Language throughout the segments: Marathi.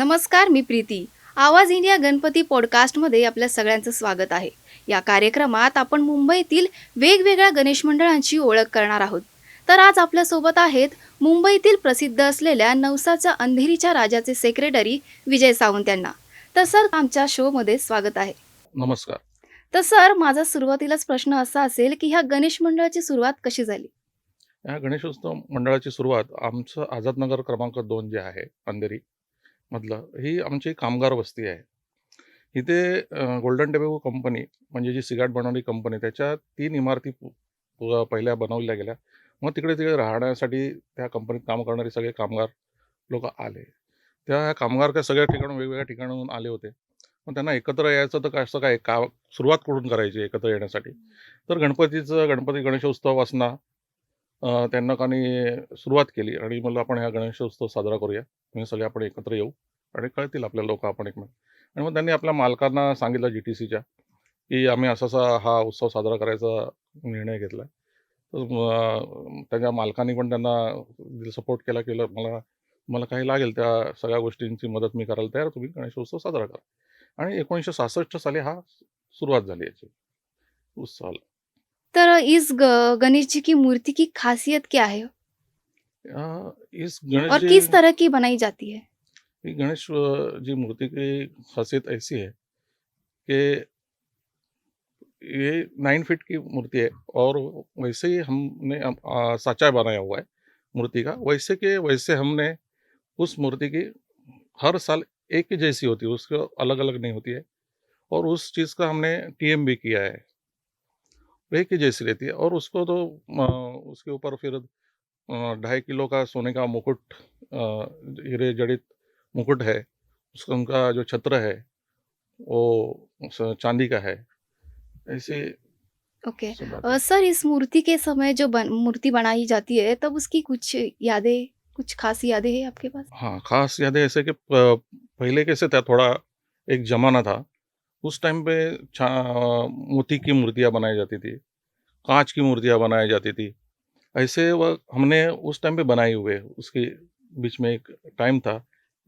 नमस्कार मी प्रीती. आवाज इंडिया गणपती पॉडकास्टमध्ये आपल्या सगळ्यांचं स्वागत आहे. या कार्यक्रमात आपण मुंबईतील वेगवेगळ्या गणेश मंडळांची ओळख करणार आहोत. तर आज आपल्यासोबत आहेत मुंबईतील प्रसिद्ध असलेल्या नवसाच्या अंधेरीच्या राजाचे सेक्रेटरी विजय सावंत यांना. तर सर आमच्या शोमध्ये स्वागत आहे. नमस्कार. तर सर माझा सुरुवातीलाच प्रश्न असा असेल की ह्या गणेश मंडळाची सुरुवात कशी झाली? या गणेशोत्सव मंडळाची सुरुवात आमचं आझादनगर क्रमांक दोन जे आहे अंधेरी मधलं. ही आमची कामगार वस्ती आहे. इथे गोल्डन टेबेगो कंपनी म्हणजे जी सिगारेट बनवणारी कंपनी त्याच्या तीन इमारती पहिल्या बनवल्या गेल्या. मग तिकडे तिकडे राहण्यासाठी त्या कंपनीत काम करणारे सगळे कामगार लोक आले. त्या कामगार त्या सगळ्या ठिकाणून वेगवेगळ्या ठिकाणाहून आले होते. मग त्यांना एकत्र यायचं तर काय असं काय का सुरुवात कुठून करायची एकत्र येण्यासाठी? तर गणपतीचं गणपती गणेशोत्सव असणार. त्यांना काही सुरुवात केली आणि मला आपण ह्या गणेशोत्सव साजरा करूया. म्हणजे सगळे आपण एकत्र येऊ आणि कळतील आपल्या लोक आपण एकमेक आणि मग त्यांनी आपल्या मालकांना सांगितलं जी टी सीच्या की आम्ही असा असा हा उत्सव साजरा करायचा निर्णय घेतला. तर त्यांच्या त्याच्या मालकांनी पण त्यांना सपोर्ट केला केलं मला मला काही लागेल त्या सगळ्या गोष्टींची मदत मी करायला तयार तुम्ही गणेशोत्सव साजरा करा. आणि एकोणीसशे सहासष्ट साली हा सुरुवात झाली याची. उत्सवाला. तर इस ग, गणेश जी की मूर्ति की खासियत क्या है? अ, इस और गणेश किस तरह की बनाई जाती है? ये गणेश अ, जी मूर्ति की खासियत ऐसी है कि ये नाइन फीट की मूर्ति है और वैसे ही हमने साचा बनाया हुआ है मूर्ति का। वैसे के वैसे हमने उस मूर्ति की हर साल एक ही जैसी होती है उसको अलग अलग नहीं होती है। और उस चीज़ का हमने टीएम भी किया है। एक ही जैसी रहती है और उसको तो उसके ऊपर फिर ढाई किलो का सोने का मुकुट हीरे जड़ित मुकुट है उसका उनका जो छत्र है वो चांदी का है ऐसे ओके बात। सर इस मूर्ति के समय जो बन, मूर्ति बनाई जाती है तब उसकी कुछ यादें कुछ खास यादें हैं आपके पास? हाँ खास यादें ऐसे कि पहले कैसे था थोड़ा एक जमाना था उस टाइम पे मोती की मूर्तियाँ बनाई जाती थी, कांच की मूर्तियाँ बनाई जाती थी। ऐसे वह हमने उस टाइम पे बनाई हुए उसके बीच में एक टाइम था,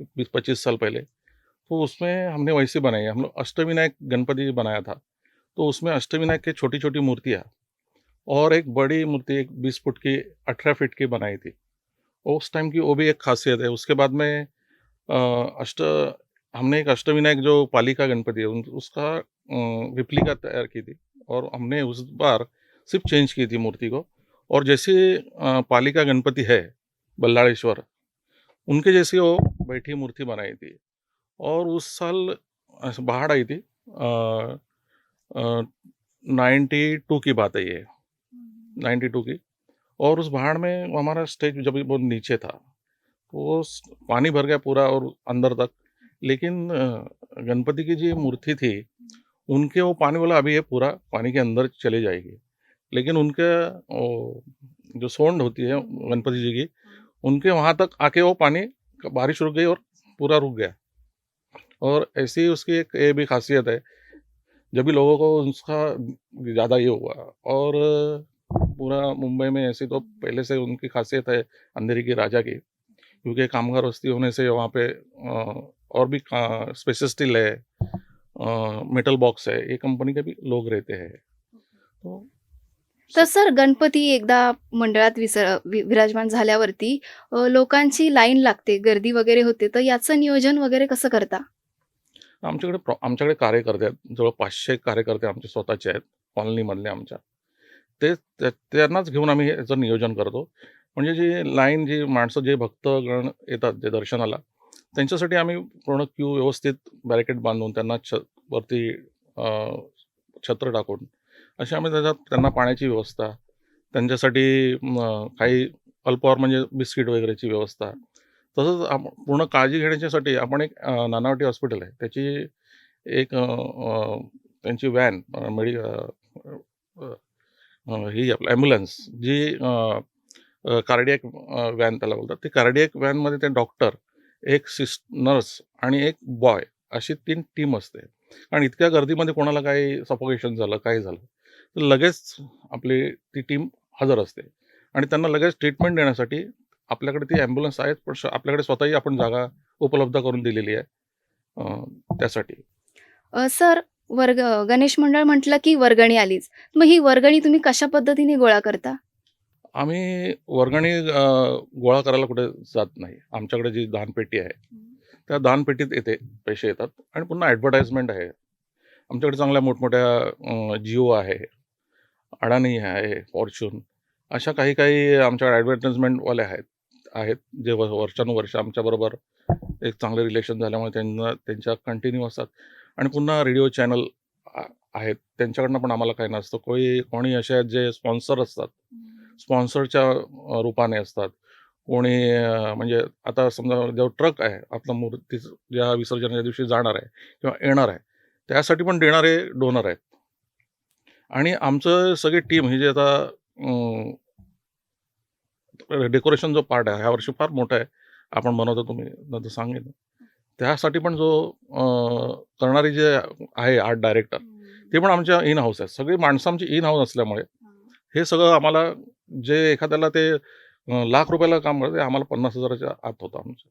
बीस पच्चीस साल पहले। तो उसमें हमने वैसे बनाई हम लोग अष्टविनायक गणपति बनाया था। तो उसमें अष्टविनायक की छोटी छोटी मूर्तियाँ और एक बड़ी मूर्ति, एक बीस फुट की, अठारह फीट की बनाई थी। उस टाइम की वो भी एक खासियत है। उसके बाद में अष्ट हमने एक अष्टविनायक जो पालिका गणपति है उसका रिप्लिका तैयार की थी और हमने उस बार सिर्फ़ चेंज की थी मूर्ति को। और जैसे पालिका गणपति है बल्लाड़ेश्वर उनके जैसी वो बैठी मूर्ति बनाई थी। और उस साल बाढ़ आई थी नाइन्टी टू की बात है ये नाइन्टी टू की। और उस पहाड़ में हमारा स्टेज जब बहुत नीचे था तो वो पानी भर गया पूरा और अंदर तक। लेकिन गणपति की जो मूर्ति थी उनके वो पानी वाला अभी ये पूरा पानी के अंदर चले जाएगी। लेकिन उनके वो जो सोंड होती है गणपति जी की उनके वहाँ तक आके वो पानी बारिश रुक गई और पूरा रुक गया। और ऐसी उसकी एक ये भी खासियत है जब भी लोगों को उसका ज़्यादा ये हुआ और पूरा मुंबई में ऐसी तो पहले से उनकी खासियत है अंधेरी की राजा की क्योंकि कामगार बस्ती होने से वहाँ पे और भी स्पेशल स्टील है मेटल बॉक्स है ये कंपनी के भी लोग रहते हैं। तो तर सर गणपती एकदा मंडळात विसर विराजमान झाल्यावरती लोकांची लाईन लागते गर्दी वगैरे होते तर याचं नियोजन वगैरे कसं करता? आमच्याकडे आमच्याकडे कार्यकर्ते आहेत. जवळ पाचशे कार्यकर्ते आमचे स्वतःचे आहेत कॉलनीमधले आमच्या. ते त्या- त्यांनाच घेऊन आम्ही हे- याचं नियोजन करतो. म्हणजे जी लाईन जी माणसं जे भक्तगण येतात जे दर्शनाला त्यांच्यासाठी आम्ही पूर्ण क्यू व्यवस्थित बॅरिकेड बांधून त्यांना छ वरती छत्र टाकून अशी आम्ही त्याच्यात त्यांना पाण्याची व्यवस्था त्यांच्यासाठी काही अल्पहार म्हणजे बिस्किट वगैरेची व्यवस्था. तसंच आप पूर्ण काळजी घेण्याच्यासाठी आपण एक नानावटी हॉस्पिटल आहे. त्याची एक त्यांची व्हॅन मेडि ही आपलं ॲम्ब्युलन्स जी कार्डियक व्हॅन त्याला बोलतात. ती कार्डियक व्हॅनमध्ये ते डॉक्टर एक सिस नर्स आणि एक बॉय अशी तीन टीम असते. आणि इतक्या गर्दीमध्ये कोणाला काही सफोकेशन झालं काय झालं तर लगेच आपली ती टीम हजर असते. आणि त्यांना लगेच ट्रीटमेंट देण्यासाठी आपल्याकडे ती ॲम्ब्युलन्स आहेत पण आपल्याकडे स्वतःही आपण जागा उपलब्ध करून दिलेली आहे त्यासाठी. सर वर्ग गणेश मंडळ म्हटलं की वर्गणी आलीच. मग ही वर्गणी तुम्ही कशा पद्धतीने गोळा करता? आम्ही वर्गणी गोळा करायला कुठे जात नाही. आमच्याकडे जी दानपेटी आहे त्या दानपेटीत येते पैसे येतात आणि पुन्हा ॲडव्हर्टाइजमेंट आहे. आमच्याकडे चांगल्या मोठमोठ्या जिओ आहे अडाणी आहे फॉर्च्यून अशा काही काही आमच्याकडे ॲडव्हर्टाइजमेंटवाले आहेत आहेत जे वर्षानुवर्ष आमच्याबरोबर एक चांगले रिलेशन झाल्यामुळे त्यांना त्यांच्या कंटिन्यू असतात. आणि पुन्हा रेडिओ चॅनल आहेत त्यांच्याकडनं पण आम्हाला काही नसतं. कोणी कोणी असे आहेत जे स्पॉन्सर असतात. स्पॉन्सरच्या रूपाने असतात. कोणी म्हणजे आता समजा जो ट्रक आहे आपला मूर्ती ज्या विसर्जनाच्या दिवशी जाणार आहे किंवा येणार आहे त्यासाठी पण देणारे डोनर आहेत. आणि आमचं सगळी टीम ही जी आता डेकोरेशन जो पार्ट आहे ह्या वर्षी फार मोठा आहे. आपण बनवतो तुम्ही नंतर सांगेन. त्यासाठी पण जो करणारी जे आहे आर्ट डायरेक्टर ते पण आमच्या इन हाऊस आहेत. सगळी माणसं आमची इन हाऊस असल्यामुळे हे सगळं आम्हाला जे एखाद्याला ते लाख रुपयाला काम करते आम्हाला पन्नास हजाराच्या आत होतं आमचं.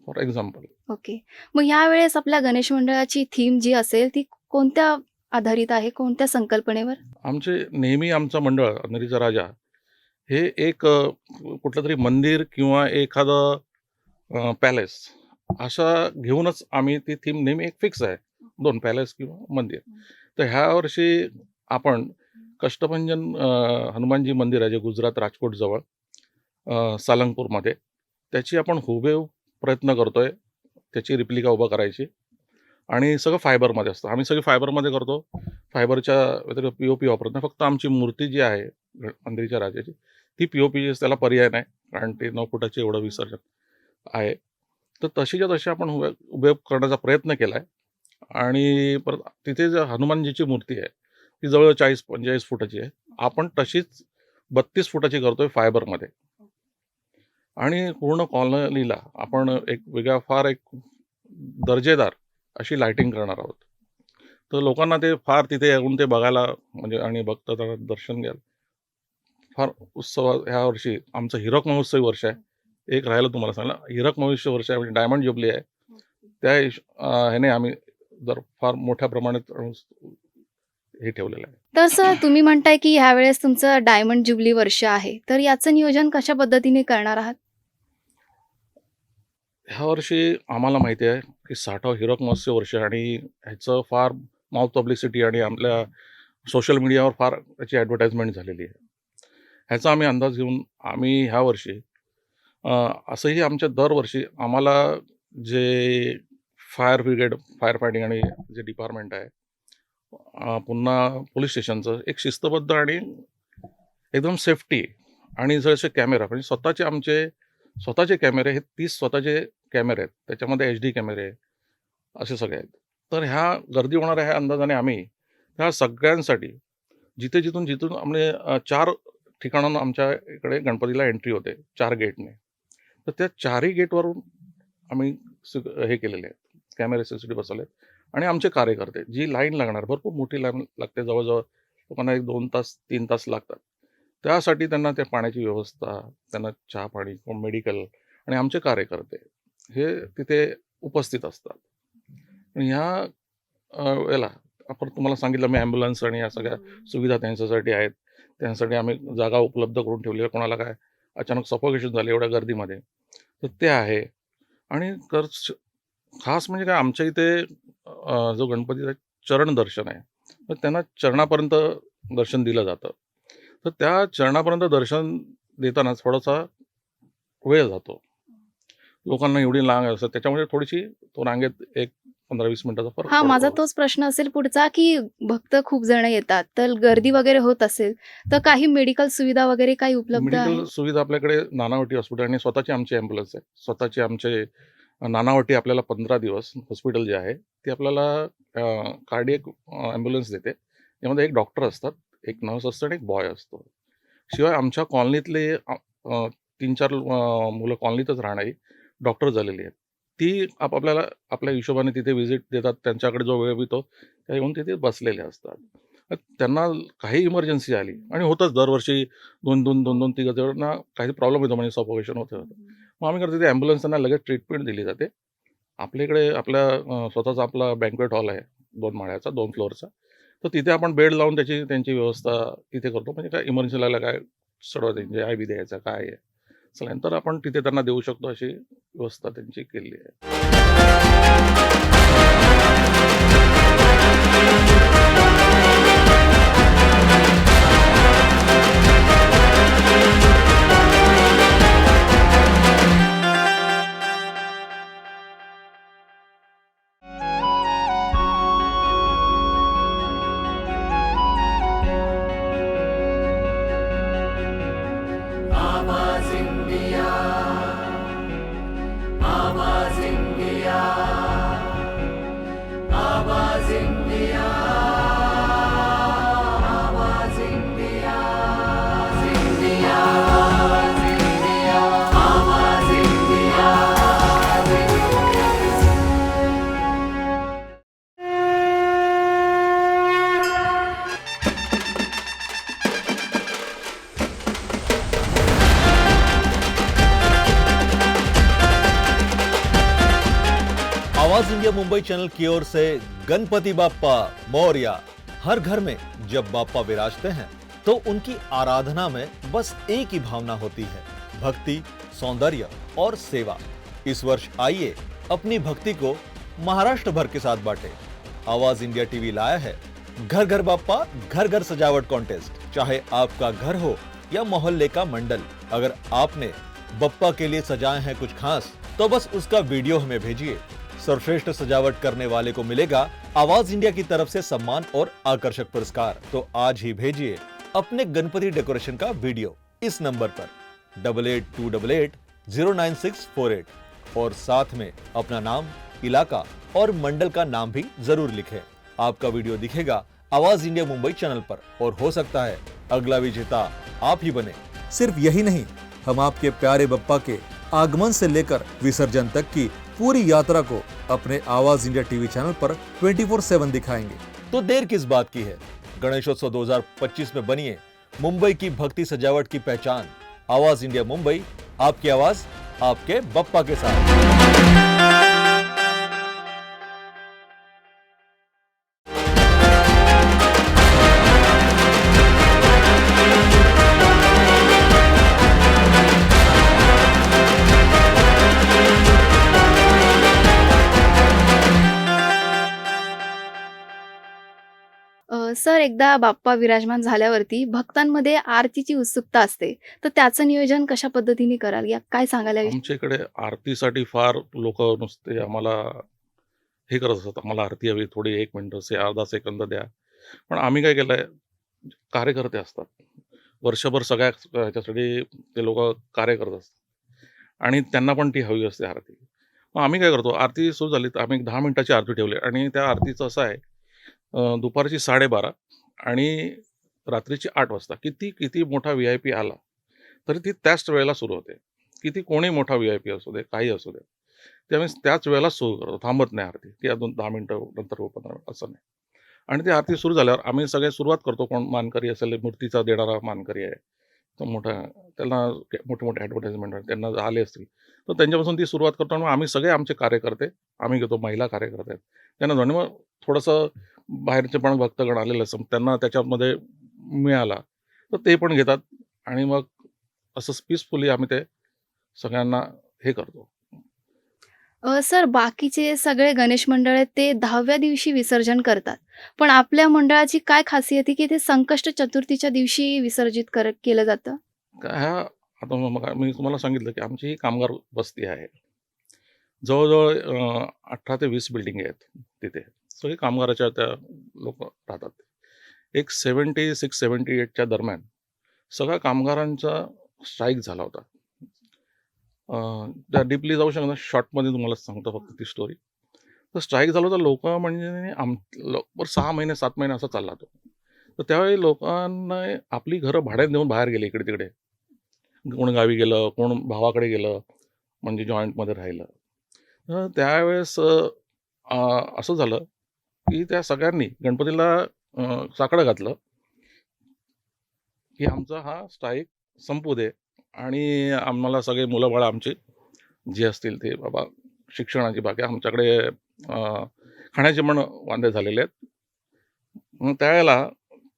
फॉर एक्झाम्पल ओके मग यावेळेस आपल्या गणेश मंडळाची थीम जी असेल ती कोणत्या आधारित आहे? कोणत्या संकल्पनेवर? आमचे नेहमी आमचं मंडळ अंधेरीचा राजा हे एक कुठलं तरी मंदिर किंवा एखादं पॅलेस असा घेऊनच आम्ही ती थीम नेहमी एक फिक्स आहे. दोन पॅलेस किंवा मंदिर. तर ह्या वर्षी आपण कष्टभंजन हनुमानजी मंदिर आहे जे गुजरात राजकोटजवळ सालंगपूरमध्ये. त्याची आपण हुबेहूब प्रयत्न करतोय त्याची रिप्लिका उभा करायची. आणि सगळं फायबरमध्ये असतं. आम्ही सगळी फायबरमध्ये करतो. फायबरच्या व्यतिरिक्त पी ओ पी वापरत नाही. फक्त आमची मूर्ती जी आहे मंदिरीच्या राजाची ती पी ओ पी त्याला पर्याय नाही. कारण ते नऊ फुटाचे एवढं विसर्जन आहे. तर तशीच्या तशी आपण उभे उभे करण्याचा प्रयत्न केला आहे आणि परत तिथे जे हनुमानजीची मूर्ती आहे ती जवळजवळ चाळीस पंचेचाळीस फुटाची आहे. आपण तशीच बत्तीस फुटाची करतोय फायबरमध्ये. आणि पूर्ण कॉलनीला आपण एक वेगळा फार एक दर्जेदार अशी लायटिंग करणार आहोत. तर लोकांना ते फार तिथे येऊन ते बघायला म्हणजे आणि बघता त्यांना दर्शन घ्याल. फार उत्सव ह्या वर्षी आमचं हिरक महोत्सवी वर्ष आहे. एक राहिलं तुम्हाला सांगा हिरक महोत्सव वर्ष आहे म्हणजे डायमंड जुबली आहे. त्या ह्याने आम्ही जर फार मोठ्या प्रमाणात हे ठेवलेलं आहे. तर सर तुम्ही म्हणताय की ह्यावेळेस तुमचं डायमंड जुबली वर्ष आहे. तर याचं नियोजन कशा पद्धतीने करणार आहात? ह्या वर्षी आम्हाला माहिती आहे की साठाव हिरक महोत्सव वर्ष आणि ह्याचं फार माउथ पब्लिसिटी आणि आपल्या सोशल मीडियावर फार त्याची ॲडव्हर्टाइजमेंट झालेली आहे. ह्याचा आम्ही अंदाज घेऊन आम्ही ह्या वर्षी असंही आमच्या दरवर्षी आम्हाला जे फायर ब्रिगेड फायर फायटिंग आणि जे डिपार्टमेंट आहे पुन्हा पोलीस स्टेशनचं एक शिस्तबद्ध आणि एकदम सेफ्टी आणि जसे कॅमेरा म्हणजे स्वतःचे आमचे स्वतःचे कॅमेरे हे तीस स्वतःचे कॅमेरे आहेत. त्याच्यामध्ये एच डी कॅमेरे असे सगळे आहेत. तर ह्या गर्दी होणाऱ्या ह्या अंदाजाने आम्ही ह्या सगळ्यांसाठी जिथे जिथून जिथून आम्ही चार ठिकाणांना आमच्या इकडे गणपतीला एंट्री होते चार गेटने तर त्या चारही गेटवरून आम्ही हे केलेले आहेत. कॅमेरे सी सी टी बसवले आहेत. आणि आमचे कार्यकर्ते जी लाईन लागणार भरपूर मोठी लाईन लागते जवळजवळ लोकांना एक दोन तास तीन तास लागतात. त्यासाठी त्यांना त्या पाण्याची व्यवस्था त्यांना चहा पाणी किंवा मेडिकल आणि आमचे कार्यकर्ते हे तिथे उपस्थित असतात. आणि ह्या वेळेला आपण तुम्हाला सांगितलं मी ॲम्ब्युलन्स आणि या सगळ्या सुविधा त्यांच्यासाठी आहेत. त्यांच्यासाठी आम्ही जागा उपलब्ध करून ठेवली आहे. कोणाला काय अचानक सफोकेशन झाले एवढ्या गर्दीमध्ये. तर ते आहे. आणि कर खास म्हणजे काय आमच्या इथे जो गणपतीचा चरण दर्शन आहे तर त्यांना चरणापर्यंत दर्शन दिलं जातं. तर त्या चरणापर्यंत दर्शन देताना थोडासा वेळ जातो. लोकांना एवढी लांग असतात त्याच्यामुळे थोडीशी तो रांगेत एक पंधरा वीस मिनिटाचा फरक हा माझा. तोच प्रश्न असेल पुढचा की भक्त खूप जण येतात तर गर्दी वगैरे होत असेल तर काही मेडिकल सुविधा वगैरे काही उपलब्ध मेडिकल सुविधा आपल्याकडे नानावटी हॉस्पिटल आणि स्वतःची आमची ॲम्ब्युलन्स आहे. स्वतःची आमचे नानावटी आपल्याला पंधरा दिवस हॉस्पिटल जे आहे ते आपल्याला कार्डियक ॲम्ब्युलन्स देते. त्यामध्ये एक डॉक्टर असतात एक नर्स असतं आणि एक बॉय असतो. शिवाय आमच्या कॉलनीतले तीन चार मुलं कॉलनीतच राहणारी डॉक्टर झालेली आहेत. ती आपापल्याला आपल्या हिशोबाने तिथे व्हिजिट देतात त्यांच्याकडे जो वेळ येतो त्या येऊन तिथे बसलेले असतात. त्यांना काही इमर्जन्सी आली आणि होतंच दरवर्षी दोन दोन दोन दोन तिघं जणांना काही प्रॉब्लेम येतो म्हणजे सफोकेशन होतं. मग आम्ही करतो ते ॲम्ब्युलन्स त्यांना लगेच ट्रीटमेंट दिली जाते. आपल्या इकडे आपल्या स्वतःचा आपला बँकवेट हॉल आहे दोन माळ्याचा दोन फ्लोअरचा तर तिथे आपण बेड लावून त्याची त्यांची व्यवस्था तिथे करतो. म्हणजे काय इमर्जन्सी लागला काय सर्व त्यांचे आय बी द्यायचा काय आहे. चला नंतर आपण तिथे त्यांना देऊ शकतो अशी व्यवस्था त्यांची केली आहे. इंडिया मुंबई चैनल की ओर से गणपति बाप्पा मौर्या हर घर में जब बाप्पा विराजते हैं तो उनकी आराधना में बस एक ही भावना होती है, भक्ति, सौंदर्य और सेवा। इस वर्ष आइए अपनी भक्ति को महाराष्ट्र भर के साथ बांटे। आवाज़ इंडिया टीवी लाया है घर घर बाप्पा घर घर सजावट कॉन्टेस्ट चाहे आपका घर हो या मोहल्ले का मंडल, अगर आपने बप्पा के लिए सजाए हैं कुछ खास तो बस उसका वीडियो हमें भेजिए। सर्वश्रेष्ठ सजावट करने वाले को मिलेगा आवाज़ इंडिया की तरफ़ से सम्मान और आकर्षक पुरस्कार। तो आज ही भेजिए अपने गणपति डेकोरेशन का वीडियो इस नंबर पर। Double eight, two double eight, zero nine six, four eight. और साथ में अपना नाम, इलाका और मंडल का नाम भी ज़रूर लिखें। आपका वीडियो दिखेगा आवाज़ इंडिया मुंबई चैनल पर। और हो सकता है अगला विजेता आप ही बने। सिर्फ़ यही नहीं, हम आपके प्यारे बप्पा के आगमन से लेकर विसर्जन तक की पूरी यात्रा को अपने आवाज़ इंडिया टीवी चैनल पर 24/7 दिखाएँगे। तो देर किस बात की है? गणेशोत्सव 2025 में बनिए, मुंबई की भक्ति सजावट की पहचान। आवाज़ इंडिया मुंबई, आपकी आवाज़ आपके बप्पा के साथ। सर एकदा बाप्पा विराजमान झाल्यावरती भक्तांमध्ये आरतीची उत्सुकता असते. तर त्याचं नियोजन कशा पद्धतीने कराल? या काय सांगायला आमच्याकडे इकडे आरतीसाठी फार लोक नुसते आम्हाला हे करत असतात. आम्हाला आरती हवी थोडी एक मिनिट से अर्धा सेकंद द्या. पण आम्ही काय केलंय? कार्यकर्ते असतात. वर्षभर सगळ्या ह्याच्यासाठी ते लोक कार्य करत असतात. आणि त्यांना पण ती हवी असते आरती. मग आम्ही काय करतो? आरती सुरू झाली तर आम्ही दहा मिनिटाची आरती ठेवली आणि त्या आरतीचं असं आहे दुपारची साडेबारा आणि रात्रीची आठ वाजता. किती किती मोठा व्ही आय पी आला तरी ती त्याच वेळेला सुरू होते. किती कोणी मोठा व्ही आय पी असू दे काही असू दे ते आम्ही त्याच वेळेला सुरू करतो. थांबत नाही आरती की अजून दहा मिनटं नंतर पंधरा मिनटं असं नाही. आणि ती आरती सुरू झाल्यावर आम्ही सगळे सुरुवात करतो कोण मानकरी असेल मूर्तीचा देणारा मानकरी आहे तो मोठा त्यांना मोठे मोठे ॲडव्हर्टाईजमेंट त्यांना आले असतील तर त्यांच्यापासून ती सुरुवात करतो आणि आम्ही सगळे आमचे कार्यकर्ते आम्ही घेतो महिला कार्यकर्ते आहेत. त्यांना जाणे मग थोडंसं बाहेरचे पण भक्तगण आलेले असं त्यांना त्याच्यामध्ये मिळाला. तर ते पण घेतात आणि मग असं पीसफुली आम्ही ते सगळ्यांना हे करतो. अ, सर बाकीचे सगळे गणेश मंडळ आहेत ते दहाव्या दिवशी विसर्जन करतात. पण आपल्या मंडळाची काय खासियत आहे की ते संकष्ट चतुर्थीच्या दिवशी विसर्जित कर केलं जातं? का ह्या आता मग मग मी तुम्हाला सांगितलं की आमची ही कामगार वस्ती आहे. जवळजवळ अं, अठरा ते वीस बिल्डिंग आहेत तिथे. सगळे कामगाराच्या त्या लोक राहतात. एक सेवन्टी सिक्स सेवन्टी एटच्या दरम्यान सगळ्या कामगारांचा स्ट्राईक झाला होता. त्या डीपली जाऊ शकणार शॉर्टमध्ये तुम्हाला सांगतो फक्त ती स्टोरी तर स्ट्राईक झालं होतं. लोक म्हणजे आम लवकर सहा महिने सात महिने असा चालला तो. तर त्यावेळी लोकांना आपली घरं भाड्यात देऊन बाहेर गेले इकडे तिकडे. कोण गावी गेलं कोण भावाकडे गेलं म्हणजे जॉईंटमध्ये राहिलं. तर त्यावेळेस असं झालं की त्या सगळ्यांनी गणपतीला साकडं घातलं. की आमचा हा स्ट्राईक संपू दे आणि आम्हाला सगळे मुलं बाळं आमची जे असतील ते बाबा शिक्षणाची बाकी आमच्याकडे खाण्याचे पण वांदे झालेले आहेत. मग त्यावेळेला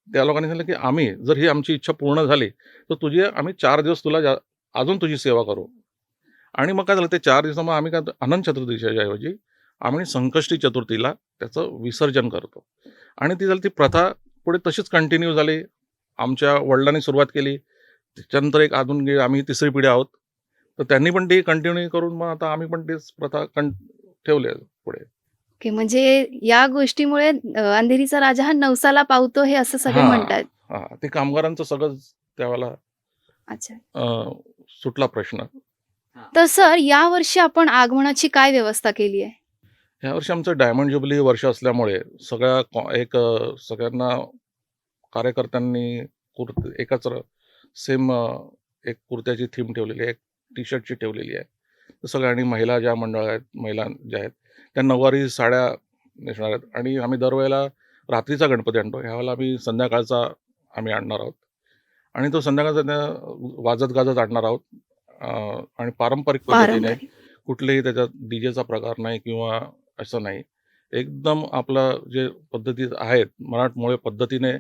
त्या लोकांनी सांगितलं की आम्ही जर ही आमची इच्छा पूर्ण झाली तर तुझी आम्ही चार दिवस तुला जा अजून तुझी सेवा करू. आणि मग काय झालं ते चार दिवस मग आम्ही काय अनंत चतुर्दशीच्या ऐवजी आम्ही संकष्टी चतुर्थीला त्याचं विसर्जन करतो. आणि ती झाली ती प्रथा पुढे तशीच कंटिन्यू झाली. आमच्या वडिलांनी सुरुवात केली. त्याच्यानंतर एक अजून आम्ही तिसरी पिढी आहोत. तर त्यांनी पण ती कंटिन्यू करून मग आता आम्ही पण तीच प्रथा कं ठेवली पुढे. ओके म्हणजे या गोष्टीमुळे अंधेरीचा राजा हा नवसाला पावतो हे असं सगळे. म्हणतात. हा ते कामगारांचं सगळंच त्यावेळेला अच्छा. सुटला प्रश्न. तर सर या वर्षी आपण आगमनाची काय व्यवस्था केली आहे? यावर्षी आमचं डायमंड जुबली वर्ष असल्यामुळे सगळ्या कॉ- एक अ, सगळ्यांना कार्यकर्त्यांनी कुर्त एकाच सेम एक कुर्त्याची थीम ठेवलेली आहे एक टी शर्टची ठेवलेली आहे. तर सगळ्यांनी महिला ज्या मंडळ आहेत महिला ज्या आहेत त्या नऊवारी साड्या नेसणार आहेत. आणि आम्ही दरवेळेला रात्रीचा गणपती आणतो. ह्यावेळेला आम्ही संध्याकाळचा आम्ही आणणार आहोत. आणि तो संध्याकाळचा त्या वाजत गाजत आणणार आहोत. अ, आणि पारंपरिक पद्धतीने पारंपरिक. कुठलेही त्याच्यात डीजेचा प्रकार नाही किंवा असं नाही. एकदम आपलं जे पद्धती आहेत मराठमोळे पद्धतीने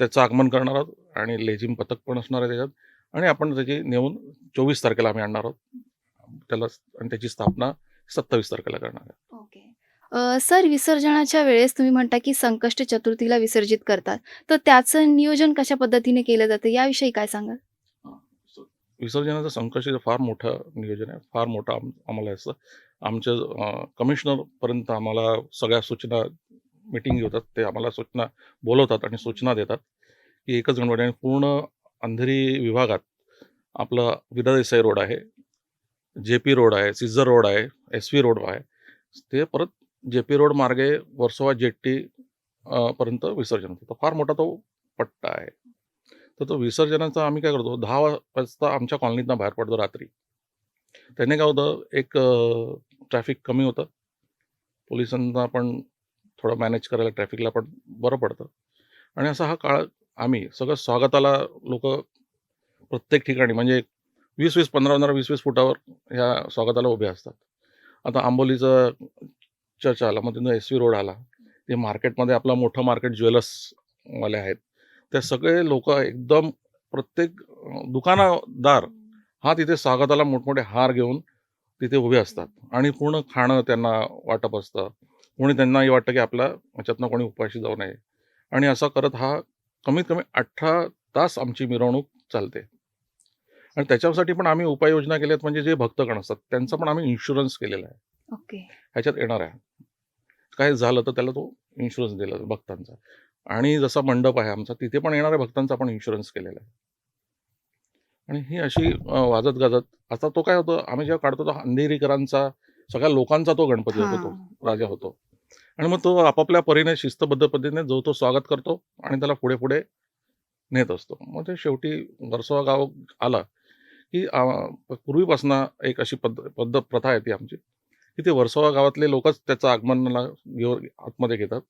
त्याचं आगमन करणार आहोत आणि लेझिम पथक पण असणार आहे त्याच्यात. आणि आपण त्याची नेऊन चोवीस तारखेला आम्ही आणणार आहोत. त्याला आणि त्याची स्थापना सत्तावीस तारखेला करणार आहे. ओके. सर विसर्जनाच्या वेळेस तुम्ही म्हणता की संकष्ट चतुर्थीला विसर्जित करतात. तर त्याचं नियोजन कशा पद्धतीने केलं जातं? याविषयी काय सांगाल? विसर्जनाचं संकष्ट फार मोठं नियोजन आहे. फार मोठं आम आम्हाला असं आमच्या कमिशनरपर्यंत आम्हाला सगळ्या सूचना मिटिंग घेतात ते आम्हाला सूचना बोलवतात आणि सूचना देतात की एकच गणपती आणि पूर्ण अंधेरी विभागात आपलं विदा देसाई रोड आहे जे पी रोड आहे सिझर रोड आहे एस व्ही रोड आहे ते परत जे पी रोड मार्गे वर्सोवा जेट्टी पर्यंत विसर्जन होतं. फार मोठा तो पट्टा आहे. तर तो विसर्जनाचा आम्ही काय करतो दहा वाजता आमच्या कॉलनीतनं बाहेर पडतो रात्री. त्याने काय होतं एक ट्रॅफिक कमी होतं. पोलिसांना पण थोडं मॅनेज करायला ट्रॅफिकला पण बरं पडतं. आणि असा हा काळ आम्ही सगळं स्वागताला लोक प्रत्येक ठिकाणी म्हणजे वीस वीस पंधरा पंधरा वीस वीस फुटावर ह्या स्वागताला उभे असतात. आता आंबोलीचं चर्च आला मग तिथून एस व्ही रोड आला. ते मार्केटमध्ये आपलं मोठं मार्केट ज्वेलर्सवाले आहेत. ते सगळे लोक एकदम प्रत्येक दुकानादार दुकानदार हा तिथे स्वागताला मोठमोठे हार घेऊन तिथे उभे असतात. आणि पूर्ण खाणं त्यांना वाटप असतं. कोणी त्यांनाही वाटतं की आपला ह्याच्यातनं कोणी उपाशी जाऊ नये. आणि असं करत हा कमीत कमी अठरा तास आमची मिरवणूक चालते. आणि त्याच्यासाठी पण आम्ही उपाययोजना केल्यात म्हणजे जे भक्तगण असतात त्यांचा पण आम्ही इन्शुरन्स केलेला आहे. ओके. ह्याच्यात येणार आहे. काय झालं तर त्याला तो इन्शुरन्स दिला भक्तांचा. आणि जसा मंडप आहे आमचा तिथे पण येणाऱ्या भक्तांचा पण इन्शुरन्स केलेला आहे. आणि ही अशी वाजत गाजत आता तो काय होतो आम्ही जेव्हा काढतो तो अंधेरीकरांचा सगळ्या लोकांचा तो गणपती होतो तो राजा होतो. आणि मग तो आपापल्या परीने शिस्तबद्ध पद्धतीने जो तो स्वागत करतो आणि त्याला पुढे पुढे नेत असतो. मग ते शेवटी वर्सोवा गाव आला की पूर्वीपासून एक अशी पद्ध पद्धत प्रथा आहे ती आमची की ते वर्सोवा गावातले लोकच त्याचं आगमनाला घेऊन आतमध्ये घेतात.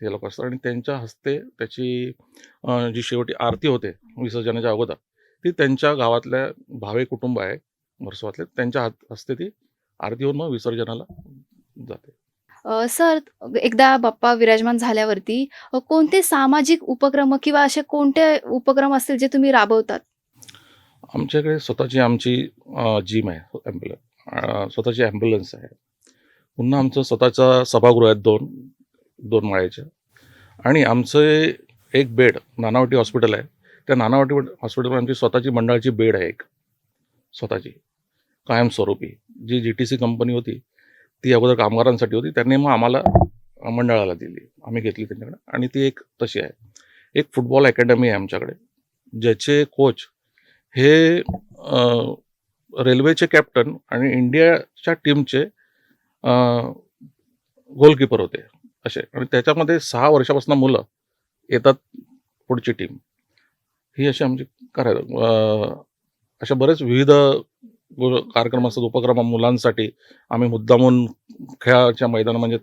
ते लोक असतात आणि त्यांच्या हस्ते त्याची जी शेवटी आरती होते विसर्जनाच्या अगोदर ती त्यांच्या गावातल्या भावे कुटुंब आहे वर्सोवातले. त्यांच्या हात हस्ते ती आरती होऊन मग विसर्जनाला जाते. सर एकदा बाप्पा विराजमान झाल्यावरती कोणते सामाजिक उपक्रम किंवा असे कोणते उपक्रम असतील जे तुम्ही राबवतात? आमच्याकडे स्वतःची आमची जिम आहे ॲम्ब्युलन्स स्वतःची ॲम्ब्युलन्स आहे. पुन्हा आमचं स्वतःचं सभागृह आहेत दोन दोन माळ्याच्या आणि आमचं एक बेड नानावटी हॉस्पिटल आहे. त्या नानावटी हॉस्पिटलमध्ये आमची स्वतःची मंडळाची बेड आहे एक. स्वतःची. कायमस्वरूपी. G G T C company होती ती अगोदर कामगारांसाठी होती. त्यांनी मग आम्हाला मंडळाला दिली. आम्ही घेतली त्यांच्याकडे. आणि ती एक तशी आहे. एक फुटबॉल अकॅडमी आहे आमच्याकडे ज्याचे कोच हे रेल्वेचे कॅप्टन आणि इंडियाच्या टीमचे गोलकीपर होते. असे. आणि त्याच्यामध्ये सहा वर्षापासून मुलं येतात पुढची टीम ही अशी आमची म्हणजे करायला अशा बरेच विविध कार्यक्रम असतात उपक्रम मुलांसाठी. आम्ही मुद्दामून खेळाच्या मैदान म्हणजे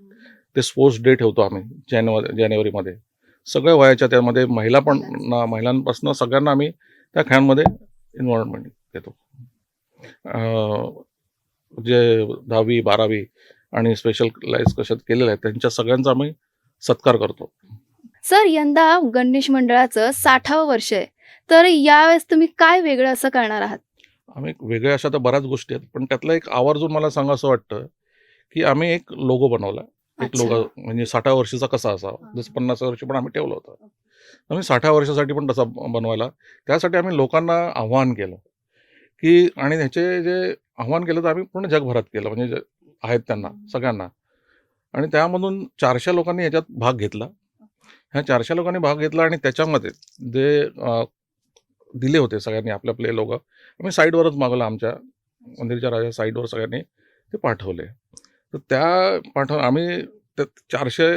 ते स्पोर्ट्स डे ठेवतो आम्ही जानेवारी जानेवारीमध्ये. सगळ्या वयाच्या त्यामध्ये महिला पण महिलांपासून सगळ्यांना आम्ही त्या खेळांमध्ये इन्व्हॉल्वमेंट देतो. जे दहावी बारावी आणि स्पेशल लाईज कशात केलेलं आहे त्यांच्या सगळ्यांचा आम्ही सत्कार करतो. सर यंदा गणेश मंडळाचं साठावं वर्ष आहे. तर यावेळेस तुम्ही काय वेगळं असं करणार आहात? आम्ही वेगळ्या अशा तर बऱ्याच गोष्टी आहेत पण त्यातला एक आवर्जून मला सांगा असं वाटतं की आम्ही एक लोगो बनवला एक. लोगो म्हणजे साठा वर्षाचा कसा असावा. जसं पन्नास वर्षी पण आम्ही ठेवलं होतं. आम्ही साठा वर्षासाठी पण तसा बनवायला. त्यासाठी आम्ही लोकांना आव्हान केलं की आणि ह्याचे जे आव्हान केलं तर आम्ही पूर्ण जगभरात केलं म्हणजे आहेत त्यांना सगळ्यांना. आणि त्यामधून चारशे लोकांनी ह्याच्यात भाग घेतला. ह्या चारशे लोकांनी भाग घेतला आणि त्याच्यामध्ये जे दिले होते सगळ्यांनी आपले आपले लोक. आम्ही साईडवरच मागवलं आमच्या मंदिरच्या राजा साईडवर सगळ्यांनी ते पाठवले. तर त्या पाठव आम्ही त्या चारशे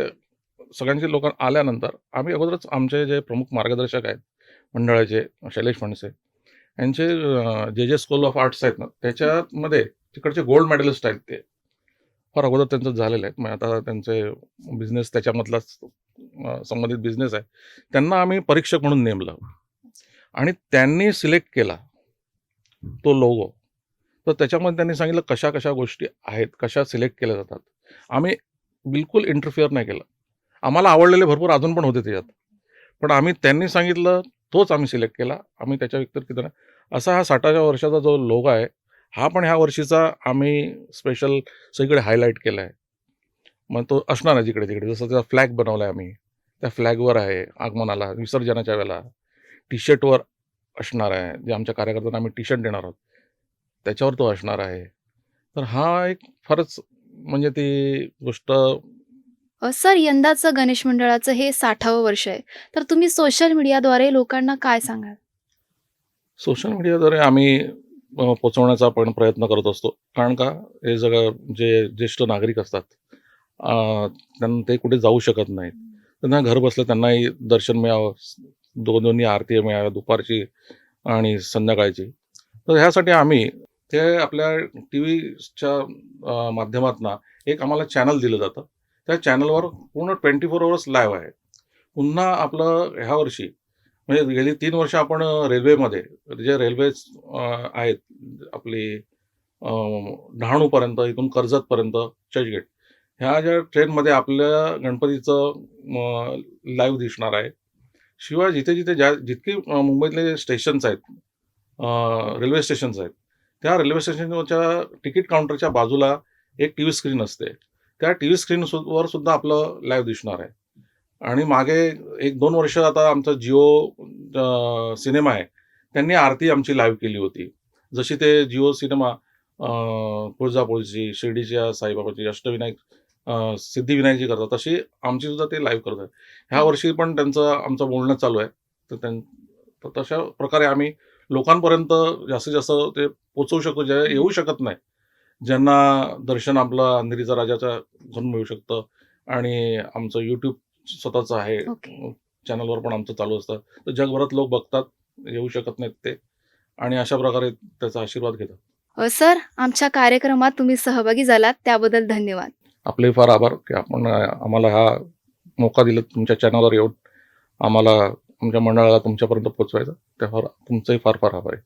सगळ्यांचे लोक आल्यानंतर आम्ही अगोदरच आमचे जे प्रमुख मार्गदर्शक आहेत मंडळाचे शैलेश फणसे यांचे जे जे स्कूल ऑफ आर्ट्स आहेत ना त्याच्यामध्ये तिकडचे गोल्ड मेडलिस्ट आहेत ते. फार अगोदर त्यांचं झालेलं आहे. मग आता त्यांचे बिझनेस त्याच्यामधलाच संबंधित बिझनेस आहे. त्यांना आम्ही परीक्षक म्हणून नेमलं. आणि त्यांनी सिलेक्ट केला तो लोगो. तर त्याच्यामध्ये त्यांनी सांगितलं कशा कशा गोष्टी आहेत कशा सिलेक्ट केल्या जातात. आम्ही बिलकुल इंटरफिअर नाही केलं. आम्हाला आवडलेले भरपूर अजून पण होते त्याच्यात. पण आम्ही त्यांनी सांगितलं तोच आम्ही सिलेक्ट केला. आम्ही त्याच्या व्यतिरिक्त नाही. असा हा साठाच्या वर्षाचा जो लोगो आहे हा पण ह्या वर्षीचा आम्ही स्पेशल सगळीकडे हायलाईट केला आहे मग तो असणार आहे जिकडे तिकडे जसं त्याचा फ्लॅग बनवला आहे आम्ही. त्या फ्लॅगवर आहे आगमनाला विसर्जनाच्या वेळेला. टी शर्टवर असणार आहे जे आमच्या कार्यकर्त्यांना आम्ही टी शर्ट देणार आहोत त्याच्यावर तो असणार आहे. तर हा एक फारच म्हणजे ती गोष्ट सर यंदाचं गणेश मंडळाचं हे साठावं वर्ष आहे. तर तुम्ही सोशल मीडियाद्वारे लोकांना काय सांगाल? सोशल मीडियाद्वारे आम्ही पोचवण्याचा आपण प्रयत्न करत असतो. कारण का हे सगळं जे ज्येष्ठ नागरिक असतात त्यांना ते कुठे जाऊ शकत नाहीत. त्यांना घर बसलं त्यांनाही दर्शन मिळावं. दोन दोन्ही आरती मिळाव्या दुपारची आणि संध्याकाळची. तर ह्यासाठी आम्ही ते आपल्या टी व्हीच्या माध्यमातून एक आम्हाला चॅनल दिलं जातं. त्या चॅनलवर पूर्ण ट्वेंटी फोर अवर्स लाईव्ह आहे. पुन्हा आपलं ह्या वर्षी म्हणजे गेली तीन वर्ष आपण रेल्वेमध्ये जे रेल्वे आहेत आपली डहाणूपर्यंत इथून कर्जतपर्यंत चर्चगेट ह्या ज्या ट्रेनमध्ये आपल्या गणपतीचं लाईव्ह दिसणार आहे शिवाय जिथे जिथे ज्या जितके मुंबईतले स्टेशन्स आहेत रेल्वे स्टेशन्स आहेत त्या रेल्वे स्टेशनच्या तिकीट काउंटरच्या बाजूला एक टी व्ही स्क्रीन असते. त्या टी व्ही स्क्रीनवर सुद्धा आपलं लाईव्ह दिसणार आहे. आणि मागे एक दोन वर्ष आता आमचा जिओ सिनेमा आहे त्यांनी आरती आमची लाईव्ह केली होती. जशी ते जिओ सिनेमा तुळजापूरची शिर्डीच्या साईबाबाची अष्टविनायक अ, सिद्धिविनायकची करतात. तशी आमची सुद्धा ते लाईव्ह करतात ह्या वर्षी पण त्यांचं आमचं बोलणं चालू आहे. तर त्यां तशा प्रकारे आम्ही लोकांपर्यंत जास्तीत जास्त ते पोचवू शकतो. जे येऊ शकत नाही. ज्यांना दर्शन आपलं अंधेरीचा राजाच्या घरून मिळू शकतं. आणि आमचं यूट्यूब स्वतःचं आहे. चॅनलवर पण आमचं चालू असतं. तर जगभरात लोक बघतात. येऊ शकत नाहीत ते. आणि अशा प्रकारे त्याचा आशीर्वाद घेतात. अ, सर. आमच्या कार्यक्रमात तुम्ही सहभागी झालात. त्याबद्दल धन्यवाद. आपले फार आभार की आपण आम्हाला हा मौका दिला तुमच्या चॅनलवर येऊन. आम्हाला तुमच्या मंडळाला तुमच्यापर्यंत पोहोचवायचा. त्यावर तुमचंही फार फार आभार आहे.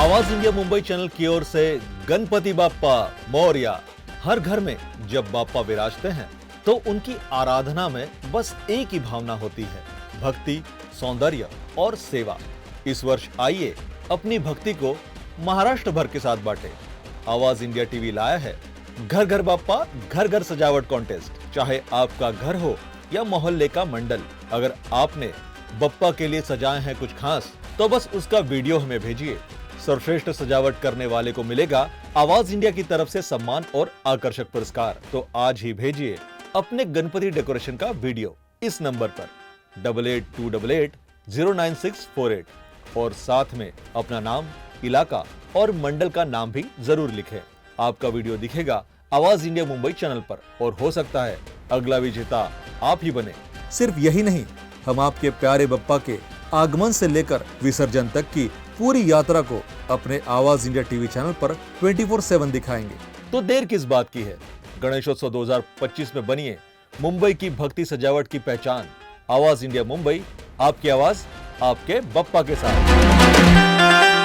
आवाज इंडिया मुंबई चैनल की ओर से गणपति बाप्पा मौर्या हर घर में जब बाप्पा विराजते हैं तो उनकी आराधना में बस एक ही भावना होती है, भक्ति, सौंदर्य और सेवा। इस वर्ष आइए अपनी भक्ति को महाराष्ट्र भर के साथ बांटे। आवाज़ इंडिया टीवी लाया है घर घर बापा घर घर सजावट कॉन्टेस्ट चाहे आपका घर हो या मोहल्ले का मंडल। अगर आपने बप्पा के लिए सजाए हैं कुछ खास तो बस उसका वीडियो हमें भेजिए। सर्वश्रेष्ठ सजावट करने वाले को मिलेगा आवाज़ इंडिया की तरफ़ से सम्मान और आकर्षक पुरस्कार। तो आज ही भेजिए अपने गणपति डेकोरेशन का वीडियो इस नंबर पर। Double eight, two double eight, zero nine six, four eight. और साथ में अपना नाम, इलाका और मंडल का नाम भी ज़रूर लिखें। आपका वीडियो दिखेगा आवाज़ इंडिया मुंबई चैनल पर। और हो सकता है अगला विजेता आप ही बने। सिर्फ़ यही नहीं, हम आपके प्यारे बप्पा के आगमन से लेकर विसर्जन तक की पूरी यात्रा को अपने आवाज़ इंडिया टीवी चैनल पर 24/7 दिखाएँगे। तो देर किस बात की है? गणेशोत्सव 2025 में बनिए। मुंबई की भक्ति सजावट की पहचान। आवाज इंडिया मुंबई आपकी आवाज आपके बप्पा के साथ।